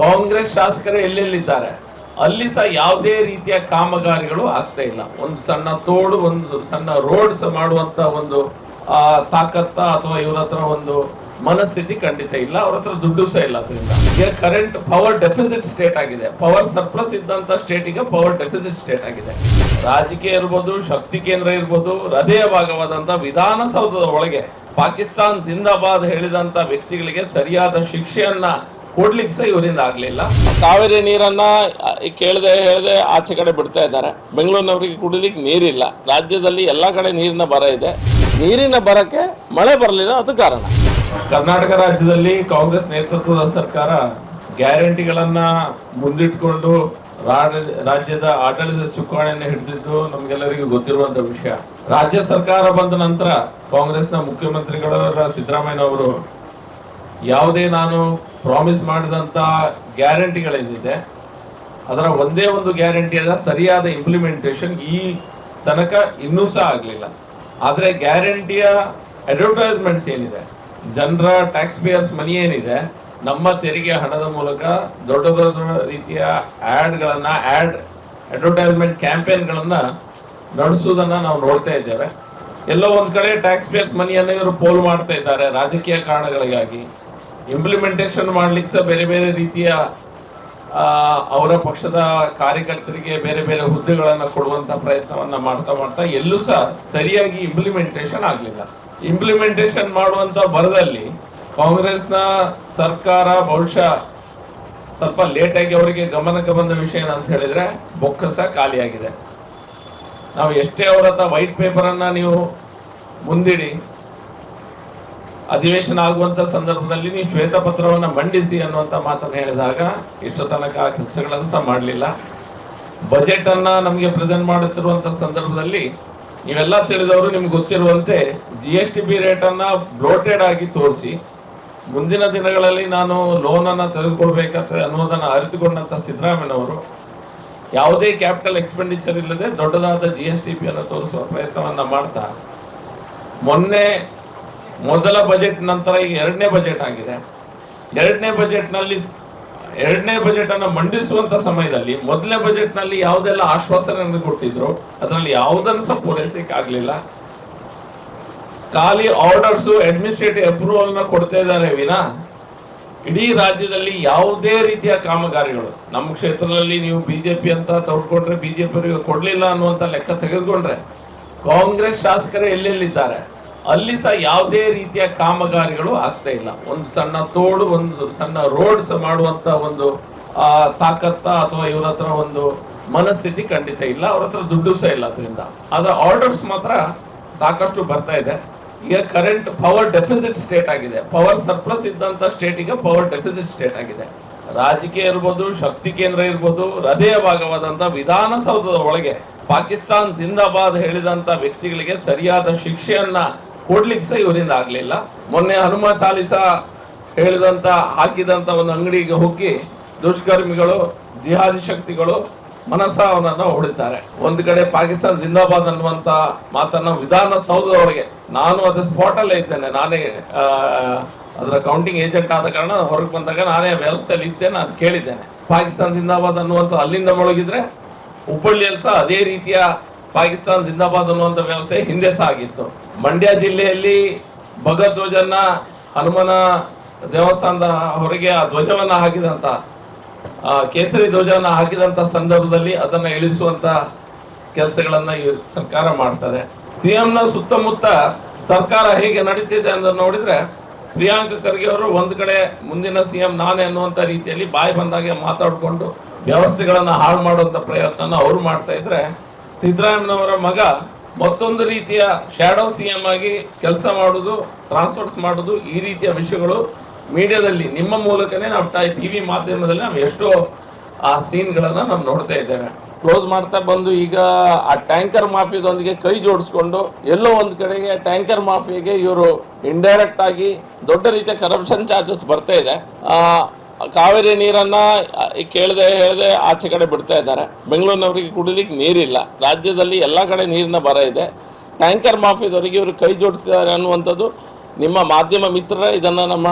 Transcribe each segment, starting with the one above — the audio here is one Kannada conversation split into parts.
ಕಾಂಗ್ರೆಸ್ ಶಾಸಕರು ಎಲ್ಲೆಲ್ಲಿದ್ದಾರೆ? ಅಲ್ಲಿ ಸಹ ಯಾವುದೇ ರೀತಿಯ ಕಾಮಗಾರಿಗಳು ಆಗ್ತಾ ಇಲ್ಲ. ಒಂದು ಸಣ್ಣ ತೋಡು, ಒಂದು ಸಣ್ಣ ರೋಡ್ ಸಹ ಮಾಡುವಂತ ಒಂದು ತಾಕತ್ತ ಅಥವಾ ಇವ್ರ ಹತ್ರ ಒಂದು ಮನಸ್ಥಿತಿ ಖಂಡಿತ ಇಲ್ಲ. ಅವ್ರ ಹತ್ರ ದುಡ್ಡು ಸಹ ಇಲ್ಲ ಅದರಿಂದ. ಈಗ ಕರೆಂಟ್ ಪವರ್ ಡೆಫಿಸಿಟ್ ಸ್ಟೇಟ್ ಆಗಿದೆ. ಪವರ್ ಸರ್ಪ್ಲಸ್ ಇದ್ದಂತ ಸ್ಟೇಟ್ ಈಗ ಪವರ್ ಡೆಫಿಸಿಟ್ ಸ್ಟೇಟ್ ಆಗಿದೆ. ರಾಜಕೀಯ ಇರ್ಬೋದು, ಶಕ್ತಿ ಕೇಂದ್ರ ಇರ್ಬೋದು, ಹೃದಯ ಭಾಗವಾದಂತ ವಿಧಾನಸೌಧದ ಒಳಗೆ ಪಾಕಿಸ್ತಾನ್ ಜಿಂದಾಬಾದ್ ಹೇಳಿದಂತ ವ್ಯಕ್ತಿಗಳಿಗೆ ಸರಿಯಾದ ಶಿಕ್ಷೆಯನ್ನ ಕೊಡ್ಲಿಕ್ಕೆ ಸಹ ಇವರಿಂದ ಆಗ್ಲಿಲ್ಲ. ಕಾವೇರಿ ನೀರನ್ನ ಕೇಳದೆ ಹೇಳದೆ ಆಚೆ ಕಡೆ ಬಿಡ್ತಾ ಇದ್ದಾರೆ. ಬೆಂಗಳೂರಿನವರಿಗೆ ಕುಡಿಲಿಕ್ಕೆ ನೀರಿಲ್ಲ. ರಾಜ್ಯದಲ್ಲಿ ಎಲ್ಲಾ ಕಡೆ ನೀರಿನ ಬರ ಇದೆ. ನೀರಿನ ಬರಕ್ಕೆ ಮಳೆ ಬರಲಿಲ್ಲ ಅದು ಕಾರಣ. ಕರ್ನಾಟಕ ರಾಜ್ಯದಲ್ಲಿ ಕಾಂಗ್ರೆಸ್ ನೇತೃತ್ವದ ಸರ್ಕಾರ ಗ್ಯಾರಂಟಿಗಳನ್ನ ಮುಂದಿಟ್ಕೊಂಡು ರಾಜ್ಯದ ಆಡಳಿತ ಚುಕ್ಕಾಣಿಯನ್ನು ಹಿಡಿದಿದ್ದು ನಮಗೆಲ್ಲರಿಗೂ ಗೊತ್ತಿರುವಂತ ವಿಷಯ. ರಾಜ್ಯ ಸರ್ಕಾರ ಬಂದ ನಂತರ ಕಾಂಗ್ರೆಸ್ನ ಮುಖ್ಯಮಂತ್ರಿಗಳಾದ ಸಿದ್ದರಾಮಯ್ಯ ಯಾವುದೇ ನಾನು ಪ್ರಾಮಿಸ್ ಮಾಡಿದಂಥ ಗ್ಯಾರಂಟಿಗಳೇನಿದೆ ಅದರ ಒಂದೇ ಒಂದು ಗ್ಯಾರಂಟಿ ಅದ ಸರಿಯಾದ ಇಂಪ್ಲಿಮೆಂಟೇಷನ್ ಈ ತನಕ ಇನ್ನೂ ಸಹ ಆಗಲಿಲ್ಲ. ಆದರೆ ಗ್ಯಾರಂಟಿಯ ಅಡ್ವರ್ಟೈಸ್ಮೆಂಟ್ಸ್ ಏನಿದೆ, ಜನರ ಟ್ಯಾಕ್ಸ್ ಪೇಯರ್ಸ್ ಮನಿ ಏನಿದೆ, ನಮ್ಮ ತೆರಿಗೆ ಹಣದ ಮೂಲಕ ದೊಡ್ಡ ದೊಡ್ಡ ರೀತಿಯ ಆ್ಯಡ್ಗಳನ್ನು ಆ್ಯಡ್ ಅಡ್ವರ್ಟೈಸ್ಮೆಂಟ್ ಕ್ಯಾಂಪೇನ್ಗಳನ್ನು ನಡೆಸುವುದನ್ನು ನಾವು ನೋಡ್ತಾ ಇದ್ದೇವೆ. ಎಲ್ಲೋ ಒಂದು ಕಡೆ ಟ್ಯಾಕ್ಸ್ ಪೇಯರ್ಸ್ ಮನಿಯನ್ನು ಇವರು ಪೋಲ್ ಮಾಡ್ತಾ ಇದ್ದಾರೆ, ರಾಜಕೀಯ ಕಾರಣಗಳಿಗಾಗಿ. ಇಂಪ್ಲಿಮೆಂಟೇಷನ್ ಮಾಡ್ಲಿಕ್ಕೆ ಸಹ ಬೇರೆ ಬೇರೆ ರೀತಿಯ ಅವರ ಪಕ್ಷದ ಕಾರ್ಯಕರ್ತರಿಗೆ ಬೇರೆ ಬೇರೆ ಹುದ್ದೆಗಳನ್ನು ಕೊಡುವಂತ ಪ್ರಯತ್ನವನ್ನ ಮಾಡ್ತಾ ಮಾಡ್ತಾ ಎಲ್ಲೂ ಸಹ ಸರಿಯಾಗಿ ಇಂಪ್ಲಿಮೆಂಟೇಷನ್ ಆಗಲಿಲ್ಲ. ಇಂಪ್ಲಿಮೆಂಟೇಷನ್ ಮಾಡುವಂತ ಬರದಲ್ಲಿ ಕಾಂಗ್ರೆಸ್ನ ಸರ್ಕಾರ ಬಹುಶಃ ಸ್ವಲ್ಪ ಲೇಟಾಗಿ ಅವರಿಗೆ ಗಮನಕ್ಕೆ ಬಂದ ವಿಷಯ ಏನಂತ ಹೇಳಿದ್ರೆ ಬೊಕ್ಕಸ ಖಾಲಿಯಾಗಿದೆ. ನಾವು ಎಷ್ಟೇ ಅವರ ವೈಟ್ ಪೇಪರನ್ನು ನೀವು ಮುಂದಿಡಿ ಅಧಿವೇಶನ ಆಗುವಂತ ಸಂದರ್ಭದಲ್ಲಿ ನೀವು ಶ್ವೇತಪತ್ರವನ್ನು ಮಂಡಿಸಿ ಅನ್ನುವಂಥ ಮಾತನ್ನು ಹೇಳಿದಾಗ ಇಷ್ಟು ತನಕ ಆ ಕೆಲಸಗಳನ್ನು ಸಹ ಮಾಡಲಿಲ್ಲ. ಬಜೆಟ್ ಅನ್ನ ನಮಗೆ ಪ್ರೆಸೆಂಟ್ ಮಾಡುತ್ತಿರುವಂತ ಸಂದರ್ಭದಲ್ಲಿ ನೀವೆಲ್ಲ ತಿಳಿದವರು ನಿಮ್ಗೆ ಗೊತ್ತಿರುವಂತೆ ಜಿ ಎಸ್ ಟಿ ಬಿ ರೇಟನ್ನು ಬ್ಲೋಟೆಡ್ ಆಗಿ ತೋರಿಸಿ ಮುಂದಿನ ದಿನಗಳಲ್ಲಿ ನಾನು ಲೋನ್ ಅನ್ನ ತೆಗೆದುಕೊಳ್ಬೇಕಂತ ಅನ್ನೋದನ್ನ ಅರಿತುಕೊಂಡಂತ ಸಿದ್ದರಾಮಯ್ಯನವರು ಯಾವುದೇ ಕ್ಯಾಪಿಟಲ್ ಎಕ್ಸ್ಪೆಂಡಿಚರ್ ಇಲ್ಲದೆ ದೊಡ್ಡದಾದ ಜಿ ಎಸ್ ಟಿ ಬಿ ಅನ್ನು ತೋರಿಸುವ ಪ್ರಯತ್ನವನ್ನ ಮಾಡ್ತಾ ಮೊನ್ನೆ ಮೊದಲ ಬಜೆಟ್ ನಂತರ ಈ ಎರಡನೇ ಬಜೆಟ್ ಆಗಿದೆ. ಎರಡನೇ ಬಜೆಟ್ನಲ್ಲಿ ಎರಡನೇ ಬಜೆಟ್ ಅನ್ನು ಮಂಡಿಸುವಂತ ಸಮಯದಲ್ಲಿ ಮೊದಲನೇ ಬಜೆಟ್ನಲ್ಲಿ ಯಾವುದೆಲ್ಲ ಆಶ್ವಾಸನೆಯನ್ನು ಕೊಟ್ಟಿದ್ರು, ಅದರಲ್ಲಿ ಯಾವುದನ್ನು ಸಹ ಪೂರೈಸಕ್ಕೆ ಆಗ್ಲಿಲ್ಲ. ಖಾಲಿ ಆರ್ಡರ್ಸ್ ಅಡ್ಮಿನಿಸ್ಟ್ರೇಟಿವ್ ಅಪ್ರೂವಲ್ನ ಕೊಡ್ತಾ ಇದ್ದಾರೆ ವಿನಾ. ಇಡೀ ರಾಜ್ಯದಲ್ಲಿ ಯಾವುದೇ ರೀತಿಯ ಕಾಮಗಾರಿಗಳು. ನಮ್ಮ ಕ್ಷೇತ್ರದಲ್ಲಿ ನೀವು ಬಿಜೆಪಿ ಅಂತ ತಗೊಂಡ್ರೆ ಬಿಜೆಪಿ ಕೊಡಲಿಲ್ಲ ಅನ್ನುವಂತ ಲೆಕ್ಕ ತೆಗೆದುಕೊಂಡ್ರೆ, ಕಾಂಗ್ರೆಸ್ ಶಾಸಕರೇ ಎಲ್ಲೆಲ್ಲಿದ್ದಾರೆ? ಅಲ್ಲಿ ಸಹ ಯಾವುದೇ ರೀತಿಯ ಕಾಮಗಾರಿಗಳು ಆಗ್ತಾ ಇಲ್ಲ. ಒಂದು ಸಣ್ಣ ತೋಡು ಒಂದು ಸಣ್ಣ ರೋಡ್ ಸಹ ಮಾಡುವಂತ ಒಂದು ಆ, ತಾಕತ್ತ ಅಥವಾ ಇವರ ಹತ್ರ ಒಂದು ಮನಸ್ಥಿತಿ ಖಂಡಿತ ಇಲ್ಲ. ಅವ್ರ ಹತ್ರ ದುಡ್ಡು ಸಹ ಇಲ್ಲ ಅದರಿಂದ. ಅದರ ಆರ್ಡರ್ಸ್ ಮಾತ್ರ ಸಾಕಷ್ಟು ಬರ್ತಾ ಇದೆ. ಈಗ ಕರೆಂಟ್ ಪವರ್ ಡೆಫಿಸಿಟ್ ಸ್ಟೇಟ್ ಆಗಿದೆ. ಪವರ್ ಸರ್ಪ್ಲಸ್ ಸ್ಟೇಟ್ ಈಗ ಪವರ್ ಡೆಫಿಸಿಟ್ ಸ್ಟೇಟ್ ಆಗಿದೆ. ರಾಜಕೀಯ ಇರ್ಬೋದು ಶಕ್ತಿ ಕೇಂದ್ರ ಇರ್ಬೋದು ಹೃದಯ ಭಾಗವಾದಂತ ವಿಧಾನಸೌಧದ ಒಳಗೆ ಪಾಕಿಸ್ತಾನ್ ಜಿಂದಾಬಾದ್ ಹೇಳಿದಂತ ವ್ಯಕ್ತಿಗಳಿಗೆ ಸರಿಯಾದ ಶಿಕ್ಷೆಯನ್ನ ಕೊಡ್ಲಿಕ್ಕೆ ಸಹ ಇವರಿಂದ ಆಗಲಿಲ್ಲ. ಮೊನ್ನೆ ಹನುಮ ಚಾಲಿಸ ಹೇಳಿದಂತ, ಹಾಕಿದಂತ ಒಂದು ಅಂಗಡಿಗೆ ಹೋಗಿ ದುಷ್ಕರ್ಮಿಗಳು, ಜಿಹಾದಿ ಶಕ್ತಿಗಳು ಮನಸ್ಸ ಅವನನ್ನ ಹೊಡಿತಾರೆ. ಒಂದು ಕಡೆ ಪಾಕಿಸ್ತಾನ್ ಜಿಂದಾಬಾದ್ ಅನ್ನುವಂತ ಮಾತನ್ನ ವಿಧಾನಸೌಧದವರೆಗೆ ನಾನು ಅದು ಸ್ಪಾಟ್ ಅಲ್ಲೇ ಇದ್ದೇನೆ. ನಾನೇ ಅದರ ಕೌಂಟಿಂಗ್ ಏಜೆಂಟ್ ಆದ ಕಾರಣ ಹೊರಗೆ ಬಂದಾಗ ನಾನೇ ವ್ಯವಸ್ಥೆಯಲ್ಲಿ ಇದ್ದೇನೆ ಅದು ಕೇಳಿದ್ದೇನೆ. ಪಾಕಿಸ್ತಾನ್ ಜಿಂದಾಬಾದ್ ಅನ್ನುವಂಥ ಅಲ್ಲಿಂದ ಮೊಳಗಿದ್ರೆ ಹುಬ್ಬಳ್ಳಿಯಲ್ಲಿ ಸಹ ಅದೇ ರೀತಿಯ ಪಾಕಿಸ್ತಾನ ಜಿಂದಾಬಾದ್ ಅನ್ನುವಂಥ ವ್ಯವಸ್ಥೆ ಹಿಂದೆ ಸಾಗಿತ್ತು ಮಂಡ್ಯ ಜಿಲ್ಲೆಯಲ್ಲಿ ಭಗಧ್ವಜನ್ನ ಹನುಮನ ದೇವಸ್ಥಾನದ ಹೊರಗೆ ಆ ಧ್ವಜವನ್ನು ಹಾಕಿದಂಥ ಕೇಸರಿ ಧ್ವಜವನ್ನು ಹಾಕಿದಂಥ ಸಂದರ್ಭದಲ್ಲಿ ಅದನ್ನು ಇಳಿಸುವಂಥ ಕೆಲಸಗಳನ್ನು ಈ ಸರ್ಕಾರ ಮಾಡ್ತದೆ. ಸಿ ಎಂನ ಸುತ್ತಮುತ್ತ ಸರ್ಕಾರ ಹೇಗೆ ನಡೀತಿದೆ ಅಂತ ನೋಡಿದರೆ ಪ್ರಿಯಾಂಕ ಖರ್ಗೆ ಅವರು ಒಂದು ಕಡೆ ಮುಂದಿನ ಸಿ ಎಂ ನಾನೇ ಅನ್ನುವಂಥ ರೀತಿಯಲ್ಲಿ ಬಾಯಿ ಬಂದಾಗೆ ಮಾತಾಡಿಕೊಂಡು ವ್ಯವಸ್ಥೆಗಳನ್ನು ಹಾಳು ಮಾಡುವಂಥ ಪ್ರಯತ್ನ ಅವರು ಮಾಡ್ತಾ ಇದ್ರೆ ಸಿದ್ದರಾಮಯ್ಯನವರ ಮಗ ಮತ್ತೊಂದು ರೀತಿಯ ಶ್ಯಾಡೋ ಸಿ ಎಂ ಆಗಿ ಕೆಲಸ ಮಾಡೋದು ಟ್ರಾನ್ಸ್ಫರ್ಸ್ ಮಾಡೋದು ಈ ರೀತಿಯ ವಿಷಯಗಳು ಮೀಡಿಯಾದಲ್ಲಿ ನಿಮ್ಮ ಮೂಲಕನೇ ನಾವು ಟಿ ವಿ ಮಾಧ್ಯಮದಲ್ಲಿ ನಾವು ಎಷ್ಟೋ ಆ ಸೀನ್ಗಳನ್ನು ನಾವು ನೋಡ್ತಾ ಇದ್ದೇವೆ. ಕ್ಲೋಸ್ ಮಾಡ್ತಾ ಬಂದು ಈಗ ಆ ಟ್ಯಾಂಕರ್ ಮಾಫಿಯದೊಂದಿಗೆ ಕೈ ಜೋಡಿಸ್ಕೊಂಡು ಎಲ್ಲೋ ಒಂದು ಕಡೆಗೆ ಟ್ಯಾಂಕರ್ ಮಾಫಿಯಾಗೆ ಇವರು ಇಂಡೈರೆಕ್ಟ್ ಆಗಿ ದೊಡ್ಡ ರೀತಿಯ ಕರಪ್ಷನ್ ಚಾರ್ಜಸ್ ಬರ್ತಾ ಇದೆ. ಕಾವೇರಿ ನೀರನ್ನ ಕೇಳದೆ ಹೇಳದೆ ಆಚೆ ಕಡೆ ಬಿಡ್ತಾ ಇದ್ದಾರೆ. ಬೆಂಗಳೂರಿನವರಿಗೆ ಕುಡಿಲಿಕ್ಕೆ ನೀರಿಲ್ಲ. ರಾಜ್ಯದಲ್ಲಿ ಎಲ್ಲ ಕಡೆ ನೀರಿನ ಬರ ಇದೆ. ಟ್ಯಾಂಕರ್ ಮಾಫಿಯದವರಿಗೆ ಇವರು ಕೈ ಜೋಡಿಸಿದ್ದಾರೆ ಅನ್ನುವಂಥದ್ದು ನಿಮ್ಮ ಮಾಧ್ಯಮ ಮಿತ್ರರೇ ಇದನ್ನು ನಮ್ಮ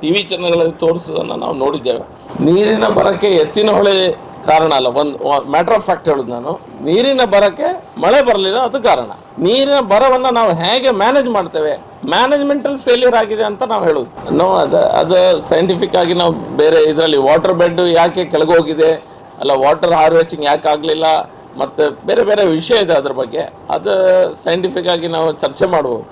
ಟಿ ವಿ ಚಾನಲ್ಗಳಲ್ಲಿ ತೋರಿಸೋದನ್ನು ನಾವು ನೋಡಿದ್ದೇವೆ. ನೀರಿನ ಬರಕ್ಕೆ ಎತ್ತಿನ ಹೊಳೆ ಕಾರಣ ಅಲ್ಲ. ಒಂದು ಮ್ಯಾಟರ್ ಆಫ್ ಫ್ಯಾಕ್ಟ್ ಹೇಳುದು ನಾನು. ನೀರಿನ ಬರಕ್ಕೆ ಮಳೆ ಬರಲಿಲ್ಲ, ಅದು ಕಾರಣ. ನೀರಿನ ಬರವನ್ನು ನಾವು ಹೇಗೆ ಮ್ಯಾನೇಜ್ ಮಾಡ್ತೇವೆ? ಮ್ಯಾನೇಜ್ಮೆಂಟಲ್ ಫೇಲ್ಯೂರ್ ಆಗಿದೆ ಅಂತ ನಾವು ಹೇಳೋದು. ನೋ, ಅದು ಅದು ಸೈಂಟಿಫಿಕ್ ಆಗಿ ನಾವು ಬೇರೆ ಇದರಲ್ಲಿ ವಾಟರ್ ಬೆಡ್ ಯಾಕೆ ಕೆಳಗೆ ಹೋಗಿದೆ ಅಲ್ಲ ವಾಟರ್ ಹಾರ್ವೆಸ್ಟಿಂಗ್ ಯಾಕೆ ಆಗಲಿಲ್ಲ? ಮತ್ತು ಬೇರೆ ಬೇರೆ ವಿಷಯ ಇದೆ ಅದ್ರ ಬಗ್ಗೆ. ಅದು ಸೈಂಟಿಫಿಕ್ ಆಗಿ ನಾವು ಚರ್ಚೆ ಮಾಡ್ಬೋದು.